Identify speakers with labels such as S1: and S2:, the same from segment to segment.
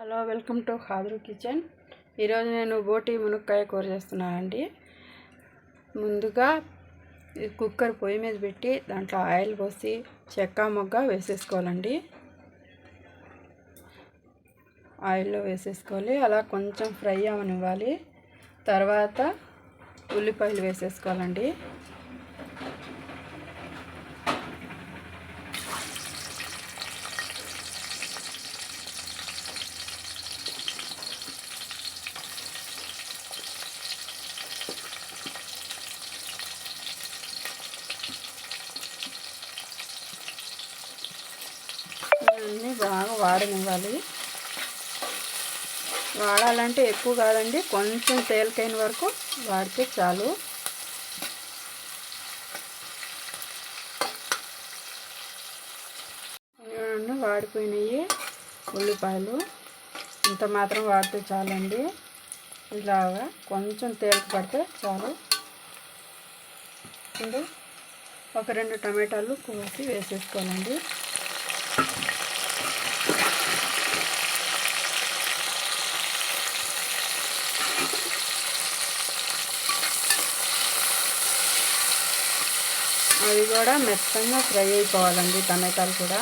S1: Hello welcome to హాదరు kitchen. ఈరోజు నేను బోటి మునక్కాయ కూర చేస్తున్నానండి. ముందుగా ఈ కుక్కర్ పొయ్యి మీద పెట్టి దాంట్లో ఆయిల్ పోసి చెక్క మొగ్గ వేసేసుకోవాలండి. ఆయిల్లో వేసేసుకోవాలి. అలా కొంచెం ఫ్రై అవనివ్వాలి. తర్వాత ఉల్లిపాయలు వేసేసుకోవాలండి అన్నీ బాగా వాడనివ్వాలి. వాడాలంటే ఎక్కువ కాదండి కొంచెం తేలికైన వరకు వాడితే చాలు. వాడిపోయినాయి ఉల్లిపాయలు. ఇంత మాత్రం వాడితే చాలండి. ఇలాగా కొంచెం తేలిక పడితే చాలు. ఇప్పుడు ఒక రెండు టమాటాలు కోసి వేసేసుకోవాలండి. అవి కూడా మెత్తంగా ఫ్రై అయిపోవాలండి టమాటాలు కూడా.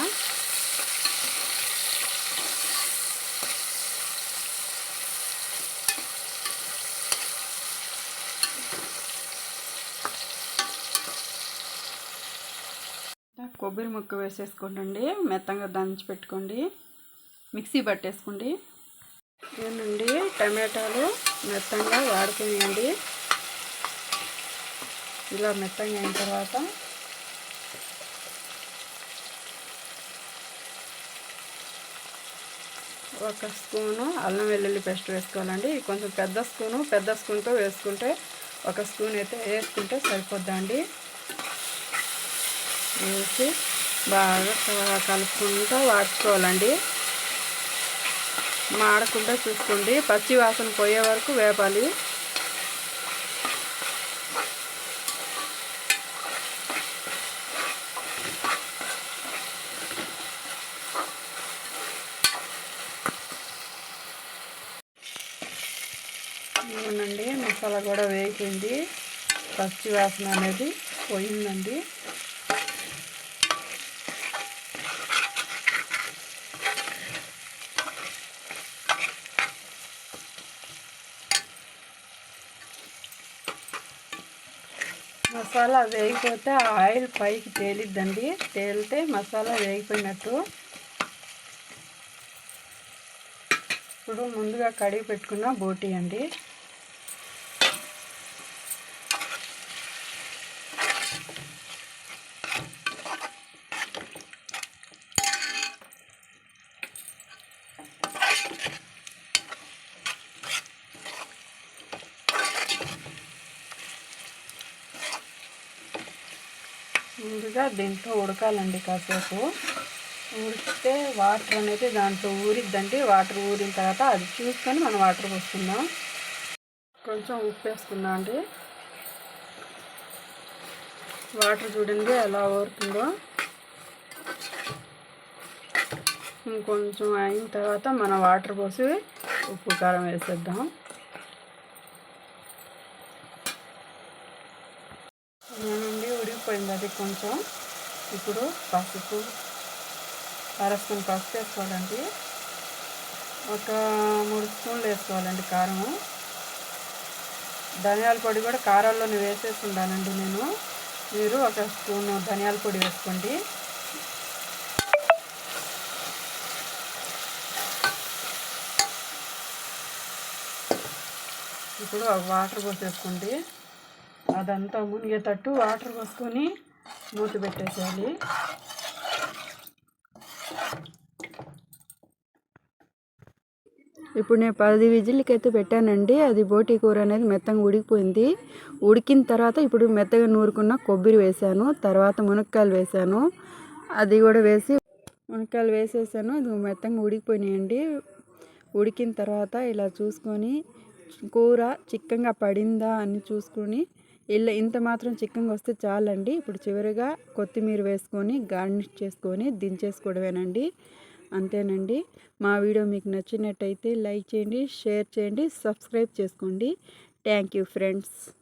S1: కొబ్బరి ముక్క వేసేసుకోండి మెత్తంగా దంచి పెట్టుకోండి. మిక్సీ పట్టేసుకోండి. ఏనండి టమాటాలు మెత్తంగా వాడుకునేయండి. ఇలా మెత్తంగా అయిన తర్వాత ఒక స్పూను అల్లం వెల్లుల్లి పేస్ట్ వేసుకోవాలండి. కొంచెం పెద్ద స్పూను పెద్ద స్పూన్తో వేసుకుంటే ఒక స్పూన్ అయితే వేసుకుంటే సరిపోద్దండి. వేసి బాగా కలుపుకుంటూ వాడుకోవాలండి. మాడకుండా చూసుకోండి. పచ్చి వాసన పోయే వరకు వేపాలి. అవునండి కూడా వేగిపోయింది పచ్చి వాసన అనేది పోయిందండి. మసాలా వేగిపోతే ఆయిల్ పైకి తేలిద్దండి. తేలితే మసాలా వేగిపోయినట్టు. ఇప్పుడు ముందుగా కడిగి పెట్టుకున్న బోటీ అండి. ముందుగా దీంట్లో ఉడకాలండి కాసేపు. ఉడికితే వాటర్ అనేది దాంట్లో ఊరిద్దండి. వాటర్ ఊరిన తర్వాత అది చూసుకొని మనం వాటర్ వస్తున్నాం. కొంచెం ఉప్పు వేసుకుందాం అండి. వాటర్ చూడండి ఎలా ఊరుతుందో. ఇంకొంచెం అయిన తర్వాత మనం వాటర్ పోసి ఉప్పు కారం వేసేద్దాం. నేనండి ఉడికిపోయింది అది కొంచెం. ఇప్పుడు పసుపు అర స్పూన్ పసుపు వేసుకోవాలండి. ఒక మూడు స్పూన్లు వేసుకోవాలండి కారము. ధనియాల పొడి కూడా కారాల్లోనే వేసేసి ఉండాలండి నేను. మీరు ఒక స్పూన్ ధనియాల పొడి వేసుకోండి. ఇప్పుడు వాటర్ పోసేసుకోండి. అదంతా మునిగేటట్టు వాటర్ పోసుకొని మూత పెట్టేసేయాలి. ఇప్పుడు నేను పది విజిల్కి అయితే పెట్టానండి. అది బోటి కూర అనేది మెత్తగా ఉడికిపోయింది. ఉడికిన తర్వాత ఇప్పుడు మెత్తగా నూరుకున్న కొబ్బరి వేసాను తర్వాత మునక్కాయలు వేసాను. అది కూడా వేసి మునక్కాయలు వేసేసాను. ఇది మెత్తగా ఉడికిపోయినాయండి. ఉడికిన తర్వాత ఇలా చూసుకొని కూర చిక్కగా పడిందా అని చూసుకొని ఇలా ఇంత మాత్రం చిక్కగా వస్తే చాలండి. ఇప్పుడు చివరిగా కొత్తిమీర వేసుకొని గార్నిష్ చేసుకొని దించేసుకోవడమేనండి. అంతేనండి. మా వీడియో మీకు నచ్చినట్టయితే లైక్ చేయండి షేర్ చేయండి సబ్స్క్రైబ్ చేసుకోండి. Thank you friends.